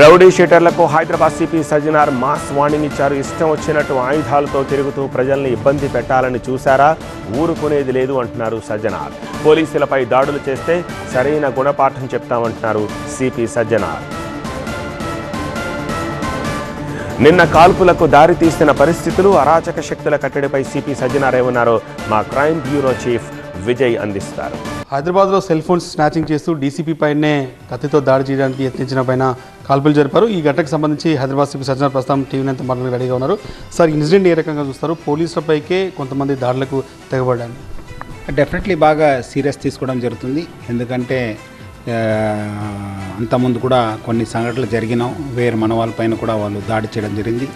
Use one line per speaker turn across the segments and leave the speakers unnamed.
Rowdy షీటర్లకు Hyderabad CP Sajjanar mass వాణినిచ్చారు. ఇచ్చారు ఇష్టం వచ్చినట్టు ఆయుధాలతో తిరుగుతూ ప్రజల్ని ఇబ్బంది పెట్టాలని చూశారా? ఊరుకునేది లేదు అంటున్నారు సజ్జనార్. పోలీసులపై దాడులు చేస్తే సరైన గుణపాఠం చెప్తామంటున్నారు సిపి సజ్జనార్. నిన్న కాల్పులకు దారి తీసిన పరిస్థితులు అరాచక శక్తుల కట్టడిపై సిపి సజ్జనార్ ఏమన్నారో మా క్రైమ్ బ్యూరో చీఫ్ విజయ్ అందిస్తారు.
హైదరాబాద్లో సెల్ ఫోన్స్ స్నాచింగ్ చేస్తూ డీసీపీ పైనే కత్తితో దాడి చేయడానికి యత్నించిన పైన కాల్పులు జరిపారు. ఈ ఘటనకు సంబంధించి హైదరాబాద్ సిపి సజ్జన ప్రస్తుతం టీవీ అంతా మాట్లాడి రెడీగా ఉన్నారు. సార్ ఇన్సిడెంట్ ఏ రకంగా చూస్తారు? పోలీసులపైకే కొంతమంది దాడులకు తెగబడ్డారు.
డెఫినెట్లీ బాగా సీరియస్ తీసుకోవడం జరుగుతుంది. ఎందుకంటే అంతకుముందు కూడా కొన్ని సంఘటనలు జరిగినాం. వేరే మన వాళ్ళపైన కూడా వాళ్ళు దాడి చేయడం జరిగింది.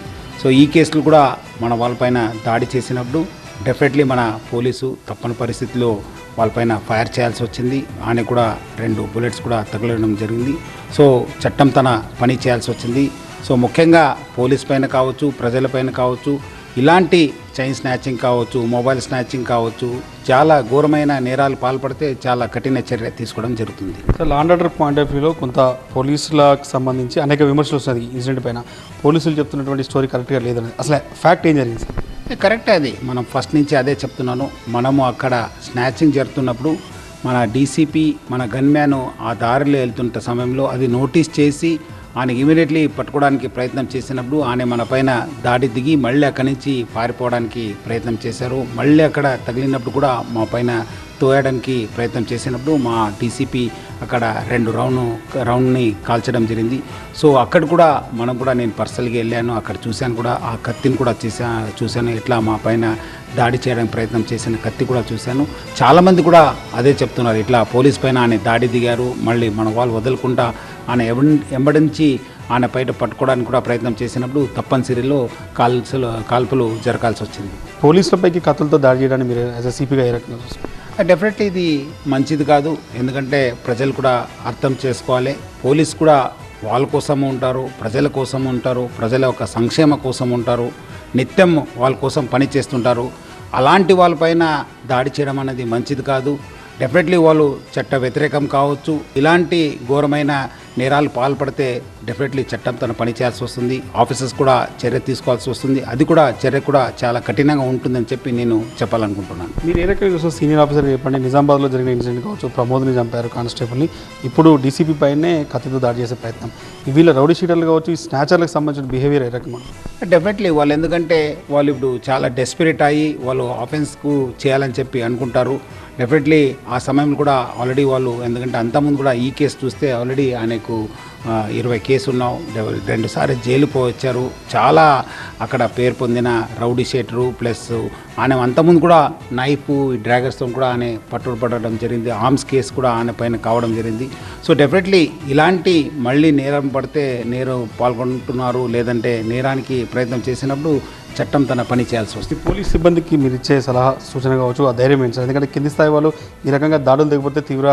సో ఈ కేసులు కూడా మన వాళ్ళపైన దాడి చేసినప్పుడు డెఫినెట్లీ మన పోలీసు తప్పని పరిస్థితిలో వాళ్ళపైన ఫైర్ చేయాల్సి వచ్చింది. ఆయన కూడా రెండు బుల్లెట్స్ కూడా తగలడం జరిగింది. సో చట్టం తన పని చేయాల్సి వచ్చింది. సో ముఖ్యంగా పోలీస్ పైన కావచ్చు ప్రజలపైన కావచ్చు ఇలాంటి చైన్ స్నాచింగ్ కావచ్చు మొబైల్ స్నాచింగ్ కావచ్చు చాలా ఘోరమైన నేరాలు పాల్పడితే చాలా కఠిన చర్య తీసుకోవడం జరుగుతుంది.
Sir law and order point of వ్యూలో కొంత పోలీసులకు సంబంధించి అనేక విమర్శలు వస్తున్నాయి ఈ ఇన్సిడెంట్ పైన. పోలీసులు చెప్తున్నటువంటి స్టోరీ కరెక్ట్గా లేదని అసలు ఫ్యాక్ట్ ఏం జరిగింది సార్?
కరెక్టే అది. మనం ఫస్ట్ నుంచి అదే చెప్తున్నాను. మనము అక్కడ స్నాచింగ్ జరుగుతున్నప్పుడు మన డీసీపీ మన గన్మ్యాన్ ఆ దారిలో వెళ్తున్న సమయంలో అది నోటీస్ చేసి ఆయన ఇమీడియట్లీ పట్టుకోవడానికి ప్రయత్నం చేసినప్పుడు ఆయన మన పైన దాడి దిగి మళ్ళీ అక్కడి నుంచి పారిపోవడానికి ప్రయత్నం చేశారు. మళ్ళీ అక్కడ తగిలినప్పుడు కూడా మా పైన తోయడానికి ప్రయత్నం చేసినప్పుడు మా డీసీపీ అక్కడ రెండు రౌండ్ రౌండ్ని కాల్చడం జరిగింది. సో అక్కడ కూడా మనం కూడా నేను పర్సనల్గా వెళ్ళాను. అక్కడ చూశాను కూడా ఆ కత్తిని కూడా చేసా చూశాను. ఎట్లా మా పైన దాడి చేయడానికి ప్రయత్నం చేసిన కత్తి కూడా చూశాను. చాలామంది కూడా అదే చెప్తున్నారు. ఇట్లా పోలీస్ పైన ఆయన దాడి దిగారు మళ్ళీ మన వాళ్ళు వదలకుండా ఆయన ఎవ- ఎంబడించి ఆయన బయట పట్టుకోవడానికి కూడా ప్రయత్నం చేసినప్పుడు తప్పనిసరిలో కాల్సులు కాల్పులు జరగాల్సి వచ్చింది.
పోలీసులపైకి కత్తులతో దాడి చేయడానికి మీరు యాజ్ అ సిపిగా ఏ రకంగా Uh,
డెఫినెట్లీ ఇది మంచిది కాదు. ఎందుకంటే ప్రజలు కూడా అర్థం చేసుకోవాలి. పోలీస్ కూడా వాళ్ళ కోసం ఉంటారు ప్రజల కోసం ఉంటారు ప్రజల యొక్క సంక్షేమ కోసం ఉంటారు నిత్యం వాళ్ళ కోసం పని చేస్తుంటారు. అలాంటి వాళ్ళపైన దాడి చేయడం అనేది మంచిది కాదు. డెఫినెట్లీ వాళ్ళు చట్ట వ్యతిరేకం కావచ్చు. ఇలాంటి ఘోరమైన నేరాలు పాల్పడితే డెఫినెట్లీ చట్టం తన పని చేయాల్సి వస్తుంది. ఆఫీసర్స్ కూడా చర్య తీసుకోవాల్సి వస్తుంది. అది కూడా చర్య కూడా చాలా కఠినంగా ఉంటుందని చెప్పి నేను చెప్పాలనుకుంటున్నాను.
మీరు ఏ రకంగా చూసిన సీనియర్ ఆఫీసర్ చెప్పండి? నిజామాబాద్లో జరిగిన ఇన్సిడెంట్ కావచ్చు ప్రమోద్ని చంపారు కానిస్టేబుల్ని. ఇప్పుడు డీసీపీ పైనే కత్తితో దాడి చేసే ప్రయత్నం. వీళ్ళ రౌడీ షీటర్లు కావచ్చు ఈ స్నాచర్లకు సంబంధించిన బిహేవియర్ ఏ రకం
డెఫినెట్లీ వాళ్ళు ఎందుకంటే వాళ్ళు ఇప్పుడు చాలా డెస్పిరేట్ అయ్యి వాళ్ళు ఆఫెన్స్కు చేయాలని చెప్పి అనుకుంటారు. డెఫినెట్లీ ఆ సమయంలో కూడా ఆల్రెడీ వాళ్ళు ఎందుకంటే అంతకుముందు కూడా ఈ కేసు చూస్తే ఆల్రెడీ ఆయనకు ఇరవై కేసు ఉన్నావు రెండుసార్లు జైలు పోవచ్చారు. చాలా అక్కడ పేరు పొందిన రౌడీ షేటరు ప్లస్ ఆయన అంతకుముందు కూడా నైఫ్ డ్రాగర్స్తో కూడా ఆయన పట్టుబడడం జరిగింది. ఆర్మ్స్ కేసు కూడా ఆయన పైన కావడం జరిగింది. సో డెఫినెట్లీ ఇలాంటి మళ్ళీ నేరం పడితే నేరం పాల్గొంటున్నారు లేదంటే నేరానికి ప్రయత్నం చేసినప్పుడు చట్టం తన పని చేయాల్సి వస్తుంది.
పోలీస్ సిబ్బందికి మీరు ఇచ్చే సలహా సూచన కావచ్చు ఆ ధైర్యం ఏంటి ఎందుకంటే కింది స్థాయి వాళ్ళు ఈ రకంగా దాడులు దిగబడితే తీవ్ర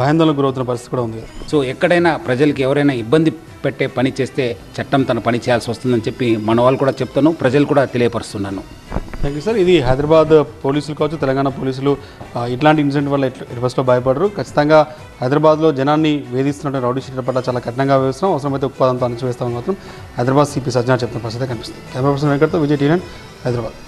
భయాందోళనకు గురవుతున్న పరిస్థితి కూడా ఉంది.
సో ఎక్కడైనా ప్రజలకి ఎవరైనా ఇబ్బంది పెట్టే పని చేస్తే చట్టం తన పని చేయాల్సి వస్తుందని చెప్పి మన వాళ్ళు కూడా చెప్తాను ప్రజలు కూడా తెలియపరుస్తున్నాను.
Thank you sir. ఇది హైదరాబాద్ పోలీసులు కావచ్చు తెలంగాణ పోలీసులు ఇట్లాంటి ఇన్సిడెంట్ వల్ల ఎట్లా ఫస్ట్లో భయపడరు. ఖచ్చితంగా హైదరాబాద్లో జనాన్ని వేధిస్తున్న రౌడీ షీటర్ పట్ల చాలా కఠినంగా వేస్తున్నాం అవసరమైతే ఉత్పాదంతో అణచివేస్తామని మాత్రం హైదరాబాద్ సిపి సజ్జనా చెప్తున్న పరిస్థితి కనిపిస్తుంది. కెమెరా పర్సన్ వెంకట్తో విజయ్ టీనన్ హైదరాబాద్.